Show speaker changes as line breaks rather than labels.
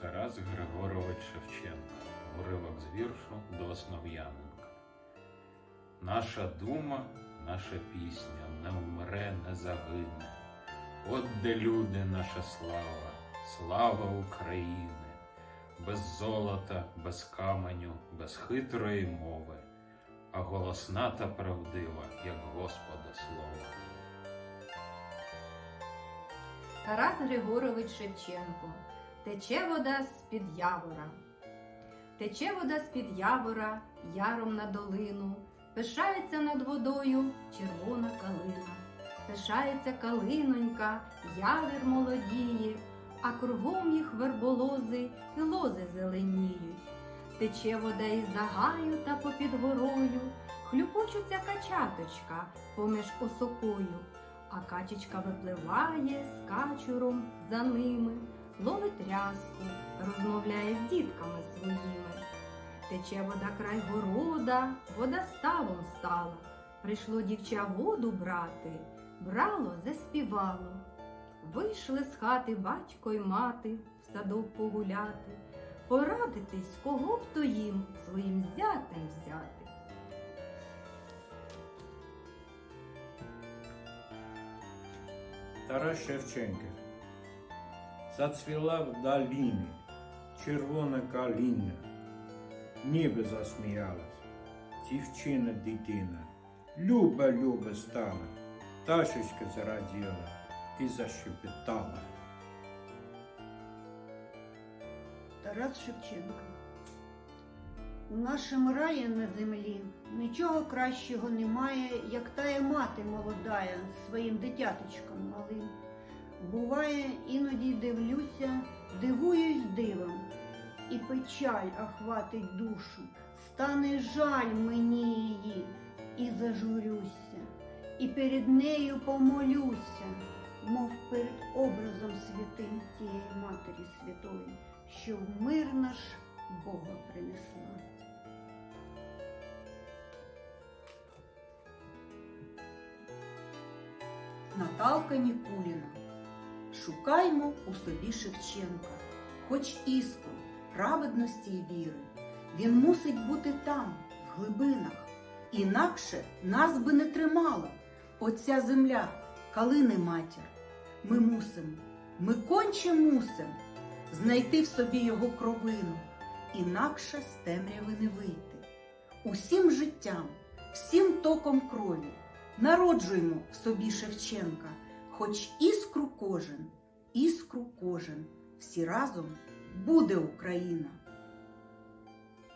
Тарас Григорович Шевченко. Уривок з віршу до Основ'яненка. Наша дума, наша пісня не вмре, не загине. От де люди, наша слава, слава України, без золота, без каменю, без хитрої мови, а голосна та правдива, як Господа слово.
Тарас Григорович Шевченко. Тече вода з-під явора. Тече вода з-під явора, яром на долину. Пишається над водою червона калина. Пишається калинонька, явір молодіє, а кругом їх верболози і лози зеленіють. Тече вода із загаю та попід горою, хлюпочуться качаточка поміж осокою. А качечка випливає з качуром за ними, ловить рязку, розмовляє з дітками своїми. Тече вода край города, вода ставом стала. Прийшло дівча воду брати, брало, заспівало. Вийшли з хати батько й мати в садок погуляти, порадитись, кого б то їм своїм зятем взяти.
Тарас Шевченко. Зацвіла в долині червона калина, ніби засміялась, дівчина дитина, люба, люба стала, ташечка зараділа і защепетала.
Тарас Шевченко. У нашому раї на землі нічого кращого немає, як тая мати молодая своїм дитяточком малим. Буває, іноді дивлюся, дивуюсь дивом, і печаль охватить душу, стане жаль мені її, і зажурюся, і перед нею помолюся, мов перед образом святим тієї Матері Святої, що в мир наш Бога принесла.
Наталка Нікуліна. Шукаймо у собі Шевченка, хоч іскру праведності й віри. Він мусить бути там, в глибинах, інакше нас би не тримала оця земля, калини матір. Ми мусимо, ми конче мусимо знайти в собі його кровину, інакше з темряви не вийти. Усім життям, всім током крові народжуємо в собі Шевченка, хоч іскру кожен, іскру кожен, всі разом буде Україна.